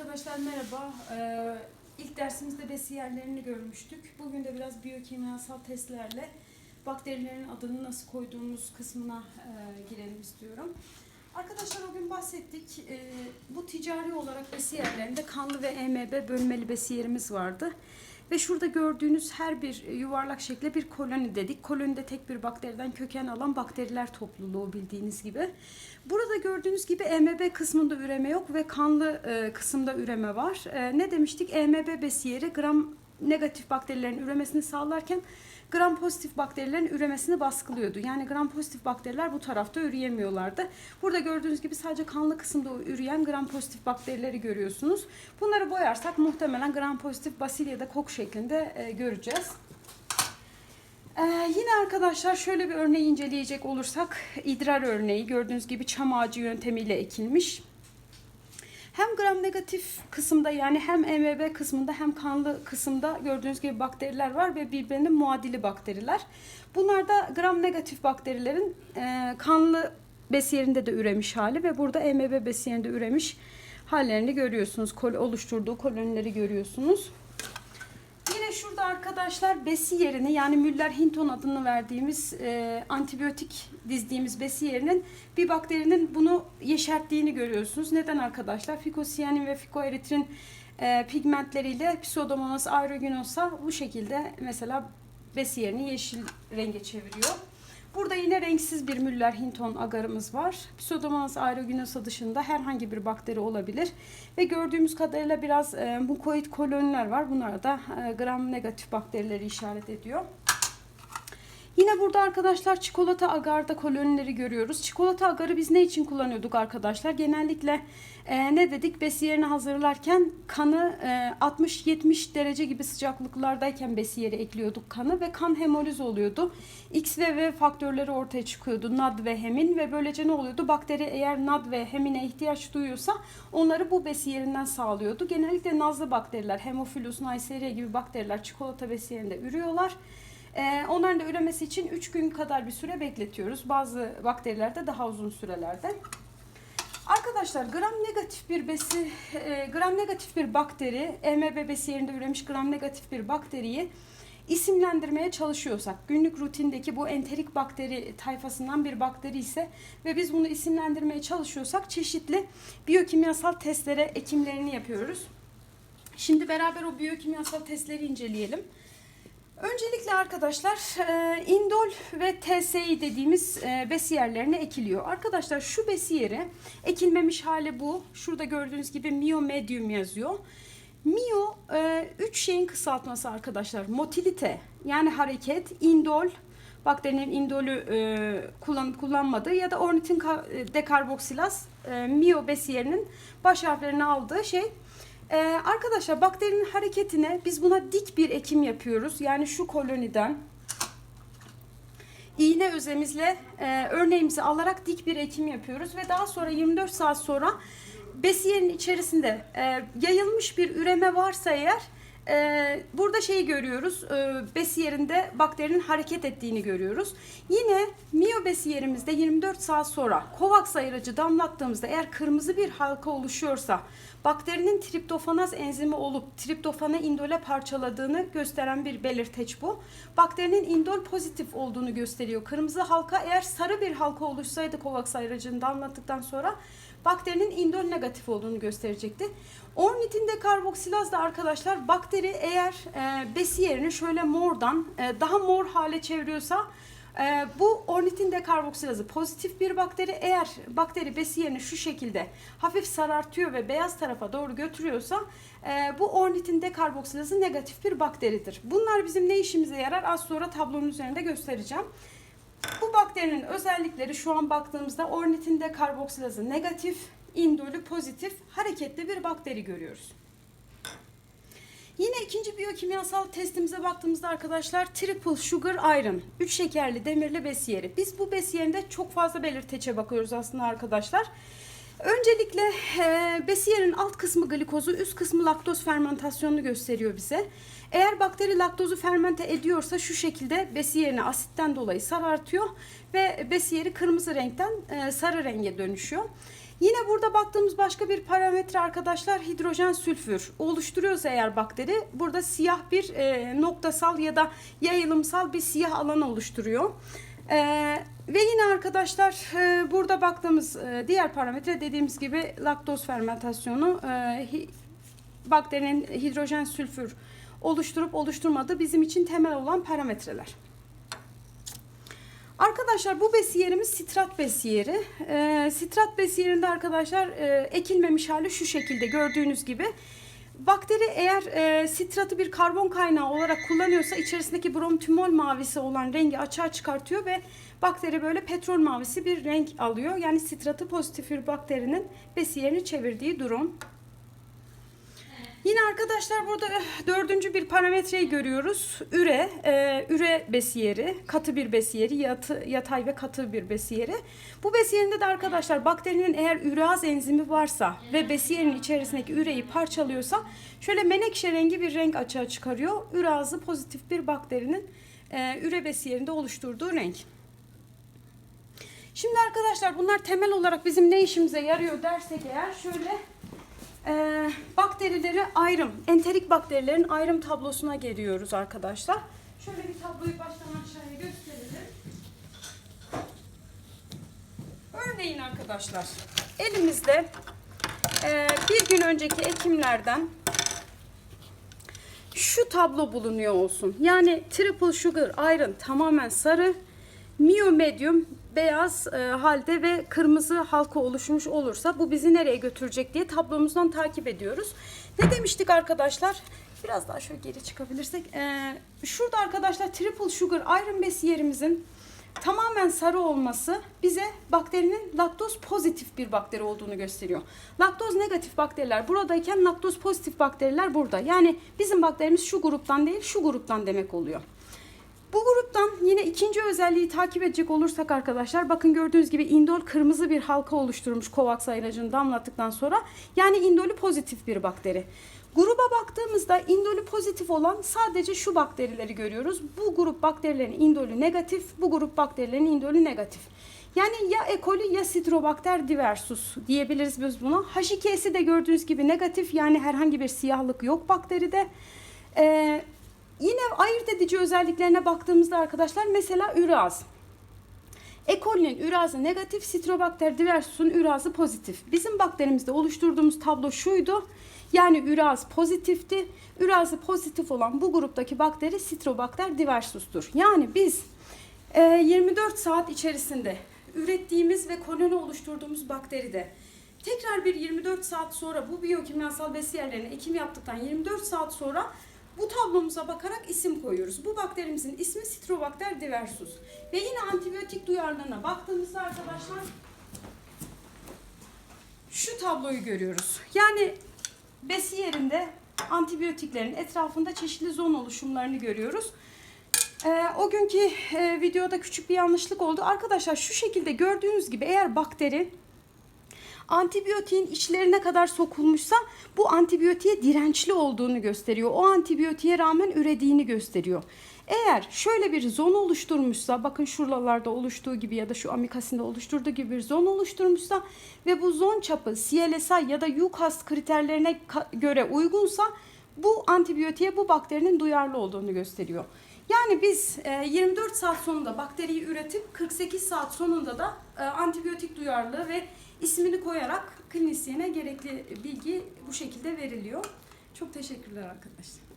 Arkadaşlar merhaba. Ee, ilk dersimizde besiyerlerini görmüştük. Bugün de biraz biyokimyasal testlerle bakterilerin adını nasıl koyduğumuz kısmına e, girelim istiyorum. Arkadaşlar o gün bahsettik. Ee, bu ticari olarak besiyerlerinde kanlı ve EMB bölmeli besiyerimiz vardı. Ve şurada gördüğünüz her bir yuvarlak şekle bir koloni dedik. Kolonide tek bir bakteriden köken alan bakteriler topluluğu bildiğiniz gibi. Burada gördüğünüz gibi EMB kısmında üreme yok ve kanlı e, kısımda üreme var. E, ne demiştik? EMB besiyeri gram negatif bakterilerin üremesini sağlarken gram pozitif bakterilerin üremesini baskılıyordu. Yani gram pozitif bakteriler bu tarafta üreyemiyorlardı. Burada gördüğünüz gibi sadece kanlı kısımda üreyen gram pozitif bakterileri görüyorsunuz. Bunları boyarsak muhtemelen gram pozitif basil ya da kok şeklinde e, göreceğiz. Ee, yine arkadaşlar şöyle bir örneği inceleyecek olursak idrar örneği gördüğünüz gibi çam ağacı yöntemiyle ekilmiş. Hem gram negatif kısımda yani hem EMB kısmında hem kanlı kısımda gördüğünüz gibi bakteriler var ve birbirinin muadili bakteriler. Bunlar da gram negatif bakterilerin e, kanlı besiyerinde de üremiş hali ve burada EMB besiyerinde üremiş hallerini görüyorsunuz. Kol oluşturduğu kolonileri görüyorsunuz. Arkadaşlar besi yerini yani Müller-Hinton adını verdiğimiz e, antibiyotik dizdiğimiz besi yerinin bir bakterinin bunu yeşerttiğini görüyorsunuz. Neden arkadaşlar? Fikosiyanin ve fikoeritrin e, pigmentleriyle Pseudomonas aeruginosa bu şekilde mesela besi yerini yeşil renge çeviriyor. Burada yine renksiz bir Müller-Hinton agarımız var. Pseudomonas aeruginosa dışında herhangi bir bakteri olabilir. Ve gördüğümüz kadarıyla biraz e, mukoid koloniler var. Bunlar da e, gram negatif bakterileri işaret ediyor. Yine burada arkadaşlar çikolata agarda kolonileri görüyoruz. Çikolata agarı biz ne için kullanıyorduk arkadaşlar? Genellikle e, ne dedik? Besiyerini hazırlarken kanı e, 60-70 derece gibi sıcaklıklardayken besiyeri ekliyorduk kanı ve kan hemoliz oluyordu. X ve V faktörleri ortaya çıkıyordu. NAD ve hemin ve böylece ne oluyordu? Bakteri eğer NAD ve hemine ihtiyaç duyuyorsa onları bu besiyerinden sağlıyordu. Genellikle nazlı bakteriler, Haemophilus neisseria gibi bakteriler çikolata besiyerinde ürüyorlar. Ee, onların da üremesi için 3 gün kadar bir süre bekletiyoruz. Bazı bakterilerde daha uzun sürelerde. Arkadaşlar gram negatif bir besi, e, gram negatif bir bakteri, EMB besi yerinde üremiş gram negatif bir bakteriyi isimlendirmeye çalışıyorsak, günlük rutindeki bu enterik bakteri tayfasından bir bakteri ise ve biz bunu isimlendirmeye çalışıyorsak çeşitli biyokimyasal testlere ekimlerini yapıyoruz. Şimdi beraber o biyokimyasal testleri inceleyelim. Öncelikle arkadaşlar e, indol ve TSI dediğimiz e, besiyerlerine ekiliyor. Arkadaşlar şu besiyere ekilmemiş hali bu. Şurada gördüğünüz gibi mio medium yazıyor. Mio e, üç şeyin kısaltması arkadaşlar. Motilite yani hareket, indol bakterinin indolü kullan, kullanmadığı ya da ornitin dekarboksilaz mio besiyerinin baş harflerini aldığı şey. Ee, arkadaşlar bakterinin hareketine biz buna dik bir ekim yapıyoruz. Yani şu koloniden iğne özemizle e, örneğimizi alarak dik bir ekim yapıyoruz ve daha sonra 24 saat sonra besiyerin içerisinde e, yayılmış bir üreme varsa eğer e, burada şeyi görüyoruz. E, besiyerinde bakterinin hareket ettiğini görüyoruz. Yine miyo besiyerimizde 24 saat sonra Kovax ayırıcı damlattığımızda eğer kırmızı bir halka oluşuyorsa bakterinin triptofanaz enzimi olup triptofana indole parçaladığını gösteren bir belirteç bu. Bakterinin indol pozitif olduğunu gösteriyor. Kırmızı halka eğer sarı bir halka oluşsaydı Kovax ayırıcını damlattıktan sonra bakterinin indol negatif olduğunu gösterecekti. Ornitin dekarboksilaz da arkadaşlar bakteri eğer e, besiyerini şöyle mordan e, daha mor hale çeviriyorsa e, bu ornitin dekarboksilazı pozitif bir bakteri. Eğer bakteri besiyerini şu şekilde hafif sarartıyor ve beyaz tarafa doğru götürüyorsa e, bu ornitin dekarboksilazı negatif bir bakteridir. Bunlar bizim ne işimize yarar? Az sonra tablonun üzerinde göstereceğim. Bu bakterinin özellikleri şu an baktığımızda ornitin dekarboksilazı negatif, indolü pozitif, hareketli bir bakteri görüyoruz. Yine ikinci biyokimyasal testimize baktığımızda arkadaşlar triple sugar iron, 3 şekerli demirli besiyeri. Biz bu besiyerinde çok fazla belirteçe bakıyoruz aslında arkadaşlar. Öncelikle besiyerin alt kısmı glikozu, üst kısmı laktoz fermentasyonunu gösteriyor bize. Eğer bakteri laktozu fermente ediyorsa şu şekilde besiyerini asitten dolayı sarartıyor ve besiyeri kırmızı renkten e, sarı renge dönüşüyor. Yine burada baktığımız başka bir parametre arkadaşlar hidrojen sülfür. Oluşturuyorsa eğer bakteri burada siyah bir e, noktasal ya da yayılımsal bir siyah alan oluşturuyor. E, ve yine arkadaşlar e, burada baktığımız e, diğer parametre dediğimiz gibi laktoz fermentasyonu e, hi- bakterinin hidrojen sülfür oluşturup oluşturmadığı bizim için temel olan parametreler. Arkadaşlar bu besiyerimiz sitrat besiyeri. Ee, sitrat besiyerinde arkadaşlar e, ekilmemiş hali şu şekilde gördüğünüz gibi. Bakteri eğer e, sitratı bir karbon kaynağı olarak kullanıyorsa içerisindeki bromtümol mavisi olan rengi açığa çıkartıyor ve bakteri böyle petrol mavisi bir renk alıyor. Yani sitratı pozitif bir bakterinin besiyerini çevirdiği durum. Yine arkadaşlar burada eh, dördüncü bir parametreyi görüyoruz. Üre, e, üre besiyeri, katı bir besiyeri, yatı, yatay ve katı bir besiyeri. Bu besiyerinde de arkadaşlar bakterinin eğer üreaz enzimi varsa ve besiyerin içerisindeki üreyi parçalıyorsa şöyle menekşe rengi bir renk açığa çıkarıyor. Üreazı pozitif bir bakterinin e, üre besiyerinde oluşturduğu renk. Şimdi arkadaşlar bunlar temel olarak bizim ne işimize yarıyor dersek eğer şöyle ee, bakterileri ayrım, enterik bakterilerin ayrım tablosuna geliyoruz arkadaşlar. Şöyle bir tabloyu baştan aşağıya gösterelim. Örneğin arkadaşlar, elimizde e, bir gün önceki ekimlerden şu tablo bulunuyor olsun. Yani triple sugar iron tamamen sarı, mio medium beyaz e, halde ve kırmızı halka oluşmuş olursa bu bizi nereye götürecek diye tablomuzdan takip ediyoruz. Ne demiştik arkadaşlar? Biraz daha şöyle geri çıkabilirsek. E, şurada arkadaşlar triple sugar iron besiyerimizin tamamen sarı olması bize bakterinin laktoz pozitif bir bakteri olduğunu gösteriyor. Laktoz negatif bakteriler buradayken laktoz pozitif bakteriler burada. Yani bizim bakterimiz şu gruptan değil şu gruptan demek oluyor. Bu gruptan yine ikinci özelliği takip edecek olursak arkadaşlar bakın gördüğünüz gibi indol kırmızı bir halka oluşturmuş Kovax ilacını damlattıktan sonra yani indolü pozitif bir bakteri. Gruba baktığımızda indolü pozitif olan sadece şu bakterileri görüyoruz. Bu grup bakterilerin indolü negatif, bu grup bakterilerin indolü negatif. Yani ya E. coli ya Citrobacter diversus diyebiliriz biz buna. H2S'i de gördüğünüz gibi negatif yani herhangi bir siyahlık yok bakteride. Ee, Yine ayırt edici özelliklerine baktığımızda arkadaşlar mesela üraz. E. coli'nin ürazı negatif, Citrobacter diversus'un ürazı pozitif. Bizim bakterimizde oluşturduğumuz tablo şuydu. Yani üraz pozitifti. Ürazı pozitif olan bu gruptaki bakteri Citrobacter diversus'tur. Yani biz e, 24 saat içerisinde ürettiğimiz ve koloni oluşturduğumuz bakteride tekrar bir 24 saat sonra bu biyokimyasal besiyerlerine ekim yaptıktan 24 saat sonra bu tablomuza bakarak isim koyuyoruz. Bu bakterimizin ismi Citrobacter diversus. Ve yine antibiyotik duyarlılığına baktığımızda arkadaşlar şu tabloyu görüyoruz. Yani besiyerinde antibiyotiklerin etrafında çeşitli zon oluşumlarını görüyoruz. Ee, o günkü e, videoda küçük bir yanlışlık oldu. Arkadaşlar şu şekilde gördüğünüz gibi eğer bakteri antibiyotiğin içlerine kadar sokulmuşsa bu antibiyotiğe dirençli olduğunu gösteriyor. O antibiyotiğe rağmen ürediğini gösteriyor. Eğer şöyle bir zon oluşturmuşsa, bakın şuralarda oluştuğu gibi ya da şu amikasinde oluşturduğu gibi bir zon oluşturmuşsa ve bu zon çapı CLSI ya da UCAST kriterlerine göre uygunsa bu antibiyotiğe bu bakterinin duyarlı olduğunu gösteriyor. Yani biz 24 saat sonunda bakteriyi üretip 48 saat sonunda da antibiyotik duyarlılığı ve ismini koyarak klinisyene gerekli bilgi bu şekilde veriliyor. Çok teşekkürler arkadaşlar.